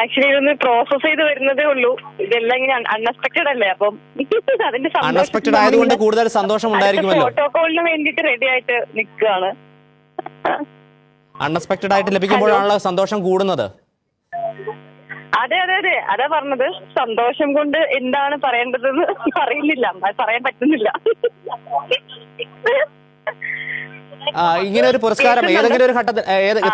Actually ഇതൊന്ന് process ചെയ്ത് വരുന്നതേ ഉള്ളൂ. ഇതെല്ലാം ഇങ്ങനെ അൺഎക്സ്പെക്ടഡ് അല്ലേ? അപ്പം അതിന്റെ അൺഎക്സ്പെക്ടഡ് ആയതുകൊണ്ട് കൂടുതൽ സന്തോഷം ഉണ്ടായിരിക്കുമല്ലോ. പ്രോട്ടോകോളിന് വേണ്ടിട്ട് റെഡി ആയിട്ട് നിൽക്കുകയാണ് അൺഎക്സ്പെക്ടഡ് ആയിട്ട് ലഭിക്കുമ്പോഴാണല്ലോ സന്തോഷം കൂടുന്നത്. അതെ അതെ അതെ. അതാ പറഞ്ഞത്. സന്തോഷം കൊണ്ട് എന്താണ് പറയേണ്ടതെന്ന് അറിയുന്നില്ല. പറയാൻ പറ്റുന്നില്ല. ഇങ്ങനെ ഒരു പുരസ്കാരം ഏതെങ്കിലും ഒരു ഘട്ടത്തിൽ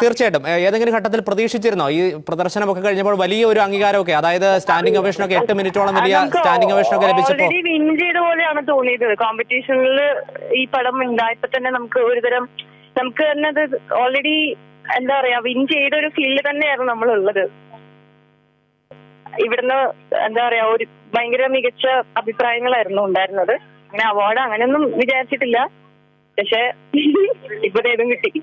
തീർച്ചയായിട്ടും ഏതെങ്കിലും ഘട്ടത്തിൽ പ്രതീക്ഷിച്ചിരുന്നോ? ഈ പ്രദർശനമൊക്കെ കഴിഞ്ഞപ്പോൾ വലിയ ഒരു അംഗീകാരമൊക്കെ അതായത് സ്റ്റാൻഡിംഗ് ഒക്കെ എട്ട് മിനിറ്റോളം വലിയ സ്റ്റാൻഡിംഗ് ഒവേഷനൊക്കെ ലഭിച്ചപ്പോൾ വിൻ ചെയ്ത പോലെയാണ് തോന്നിയത്. കോമ്പറ്റീഷനിൽ ഈ പടം ഉണ്ടായപ്പോ തന്നെ നമുക്ക് ഒരുതരം നമുക്ക് തന്നെ അത് ഓൾറെഡി എന്താ പറയാ വിൻ ചെയ്ത ഒരു ഫീൽ തന്നെയായിരുന്നു നമ്മളുള്ളത്. ഇവിടുന്ന് എന്താ പറയാ ഒരു ഭയങ്കര മികച്ച അഭിപ്രായങ്ങളായിരുന്നു ഉണ്ടായിരുന്നത്. അങ്ങനെ അവാർഡ് അങ്ങനെയൊന്നും വിചാരിച്ചിട്ടില്ല. പക്ഷെ ഇപ്പൊ കിട്ടി.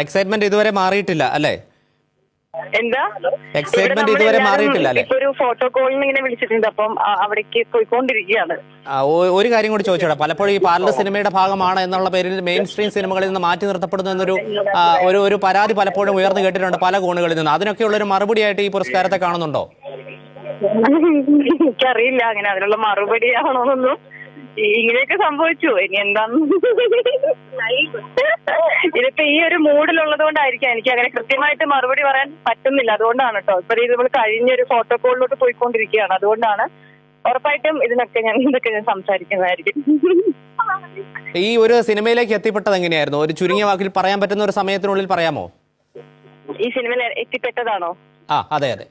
എക്സൈറ്റ്മെന്റ് ഇതുവരെ മാറിയിട്ടില്ല അല്ലേ? എന്താ? എക്സൈറ്റ്മെന്റ് ഇതുവരെ മാറിയിട്ടില്ല അല്ലേ? ഒരു ഫോട്ടോ കോളിന് ഇങ്ങനെ വിളിച്ചിട്ടുണ്ട്. അപ്പം ആ- അവിടേക്ക് പോയിക്കൊണ്ടിരിക്കുകയാണ്. ആ, ഒ- ഒരു കാര്യം കൂടി ചോദിച്ചോടാ. പലപ്പോഴും ഈ പാർലർ സിനിമയുടെ ഭാഗമാണ് എന്നുള്ള പേരിൽ മെയിൻ സ്ട്രീം സിനിമകളിൽ നിന്ന് മാറ്റി നിർത്തപ്പെടുന്നു എന്നൊരു ആ, ഒരു ഒരു പരാതി പലപ്പോഴും ഉയർന്നു കേട്ടിട്ടുണ്ട് പല കോണുകളിൽ നിന്ന്. അതിനൊക്കെയുള്ള ഒരു മറുപടി ആയിട്ട് ഈ പുരസ്കാരത്തെ കാണുന്നുണ്ടോ? എനിക്കറിയില്ല. അങ്ങനെ അതിനുള്ള മറുപടി ആണോന്നൊന്നും ഇങ്ങനെയൊക്കെ സംഭവിച്ചു. ഇനി എന്താന്ന്? ഇതിപ്പോ ഈ ഒരു മൂഡിലുള്ളത് കൊണ്ടായിരിക്കാം എനിക്ക് അങ്ങനെ കൃത്യമായിട്ട് മറുപടി പറയാൻ പറ്റുന്നില്ല. അതുകൊണ്ടാണ് കേട്ടോ ഇപ്പൊ ഇത് നമ്മൾ കഴിഞ്ഞൊരു ഫോട്ടോ കോളിലോട്ട് പോയിക്കൊണ്ടിരിക്കുകയാണ്. അതുകൊണ്ടാണ് ഉറപ്പായിട്ടും ഇതിനൊക്കെ ഞാൻ ഇതൊക്കെ ഞാൻ സംസാരിക്കുന്നതായിരിക്കും. ഈ ഒരു സിനിമയിലേക്ക് എത്തിപ്പെട്ടത് എങ്ങനെയായിരുന്നു? ഒരു ചുരുങ്ങിയ വാക്കിൽ പറയാൻ പറ്റുന്ന ഒരു സമയത്തിനുള്ളിൽ പറയാമോ? ഈ സിനിമയിൽ എത്തിപ്പെട്ടതാണോ? ആ അതെ അതെ.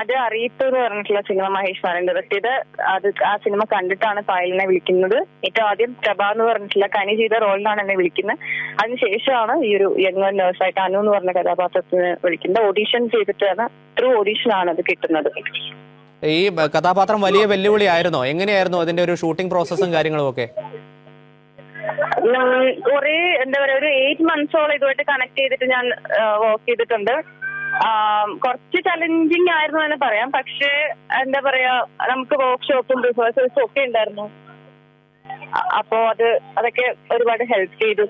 അത് അറിയിപ്പ് എന്ന് പറഞ്ഞിട്ടുള്ള സിനിമ മഹേഷ് നാരായൺ ഡയറക്ട് ചെയ്ത് അത് ആ സിനിമ കണ്ടിട്ടാണ് പായലിനെ വിളിക്കുന്നത്. ഏറ്റവും ആദ്യം പ്രഭ എന്ന് പറഞ്ഞിട്ടുള്ള കനി ചെയ്ത റോളിലാണ് എന്നെ വിളിക്കുന്നത്. അതിനുശേഷമാണ് ഈ ഒരു യങ് നേഴ്സായിട്ട് അനു എന്ന് പറഞ്ഞ കഥാപാത്രത്തിന് വിളിക്കുന്നത്. ഓഡീഷൻ ചെയ്തിട്ടാണ് ത്രൂ ഓഡീഷൻ ആണ് അത് കിട്ടുന്നത്. ഈ കഥാപാത്രം വലിയ വെല്ലുവിളി ആയിരുന്നോ? എങ്ങനെയായിരുന്നു അതിന്റെ ഒരു ഷൂട്ടിംഗ് പ്രോസസ്സും കാര്യങ്ങളും ഒക്കെ? കുറെ എന്താ പറയാ ഒരു എയ്റ്റ് മന്ത്സോളം ഇതുമായിട്ട് കണക്ട് ചെയ്തിട്ട് ഞാൻ വർക്ക് ചെയ്തിട്ടുണ്ട്. കുറച്ച് ചലഞ്ചിങ് ആയിരുന്നു തന്നെ പറയാം. പക്ഷേ എന്താ പറയാ നമുക്ക് വർക്ക്ഷോപ്പും റിഹേഴ്സൽസും ഒക്കെ ഉണ്ടായിരുന്നു. അപ്പോ അത് അതൊക്കെ ഒരുപാട് ഹെൽപ്പ് ചെയ്തു.